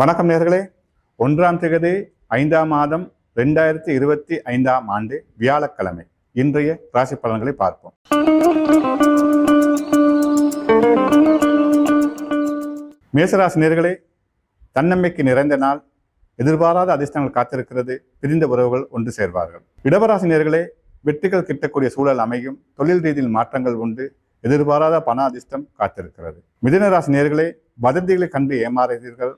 வணக்கம் நேர்களே. ஒன்றாம் திகதி ஐந்தாம் மாதம் ரெண்டாயிரத்தி இருபத்தி ஐந்தாம் ஆண்டு வியாழக்கிழமை. இன்றைய ராசி பலன்களை பார்ப்போம். மேசராசி நேர்களே தன்னம்பிக்கை நிறைந்த நாள் எதிர்பாராத அதிர்ஷ்டங்கள் காத்திருக்கிறது பிரிந்த உறவுகள் ஒன்று சேர்வார்கள். இடவராசி நேர்களே வெற்றிகள் கிட்டக்கூடிய சூழல் அமையும் தொழில் ரீதியில் மாற்றங்கள் உண்டு எதிர்பாராத பண அதிர்ஷ்டம் காத்திருக்கிறது. மிதனராசி நேர்களே வதந்திகளை கண்டு ஏமாறுகிறீர்கள்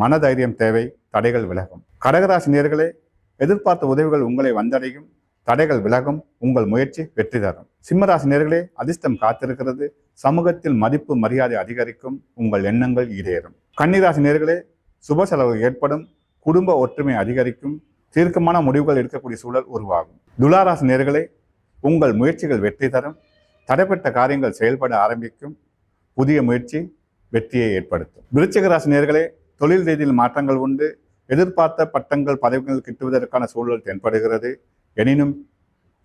மனதைரியம் தேவை தடைகள் விலகும். கடகராசி நேர்களே எதிர்பார்த்த உதவிகள் உங்களை வந்தடையும் தடைகள் விலகும் உங்கள் முயற்சி வெற்றி தரும். சிம்மராசி நேர்களே அதிர்ஷ்டம் காத்திருக்கிறது சமூகத்தில் மதிப்பு மரியாதை அதிகரிக்கும் உங்கள் எண்ணங்கள் ஈடேறும். கன்னிராசி நேர்களே சுப செலவு ஏற்படும் குடும்ப ஒற்றுமை அதிகரிக்கும் தீர்க்கமான முடிவுகள் எடுக்கக்கூடிய சூழல் உருவாகும். துளாராசி நேர்களே உங்கள் முயற்சிகள் வெற்றி தரும் தடைப்பட்ட காரியங்கள் செயல்பட ஆரம்பிக்கும் புதிய முயற்சி வெற்றியை ஏற்படுத்தும். விருச்சிக ராசி நேர்களே தொழில் ரீதியில் மாற்றங்கள் உண்டு. எதிர்பார்த்த பட்டங்கள் பதவிகள் கிட்டுவதற்கான சூழல் தென்படுகிறது. எனினும்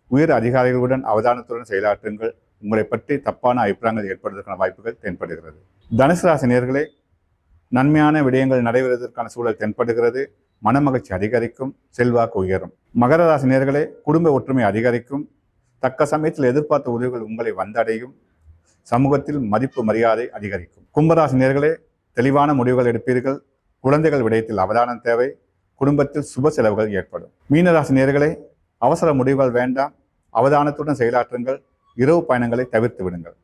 உயர் அதிகாரிகளுடன் அவதானத்துடன் செயலாற்றுங்கள். உங்களை பற்றி தப்பான அபிப்பிராயங்கள் ஏற்படுவதற்கான வாய்ப்புகள் தென்படுகிறது. தனுசு ராசி நேர்களே நன்மையான விடயங்கள் நடைபெறுவதற்கான சூழல் தென்படுகிறது. மனமகிழ்ச்சி அதிகரிக்கும் செல்வாக்கு உயரும். மகர ராசி நேர்களே குடும்ப ஒற்றுமை அதிகரிக்கும். தக்க சமயத்தில் எதிர்பார்த்த உதவிகள் உங்களை வந்தடையும். சமூகத்தில் மதிப்பு மரியாதை அதிகரிக்கும். கும்பராசி நேர்களே தெளிவான முடிவுகள் எடுப்பீர்கள். குழந்தைகள் விடயத்தில் அவதானம் தேவை. குடும்பத்தில் சுப செலவுகள் ஏற்படும். மீனராசி நேர்களை அவசர முடிவுகள் வேண்டாம். அவதானத்துடன் செயலாற்றுங்கள். இரவு பயணங்களை தவிர்த்து விடுங்கள்.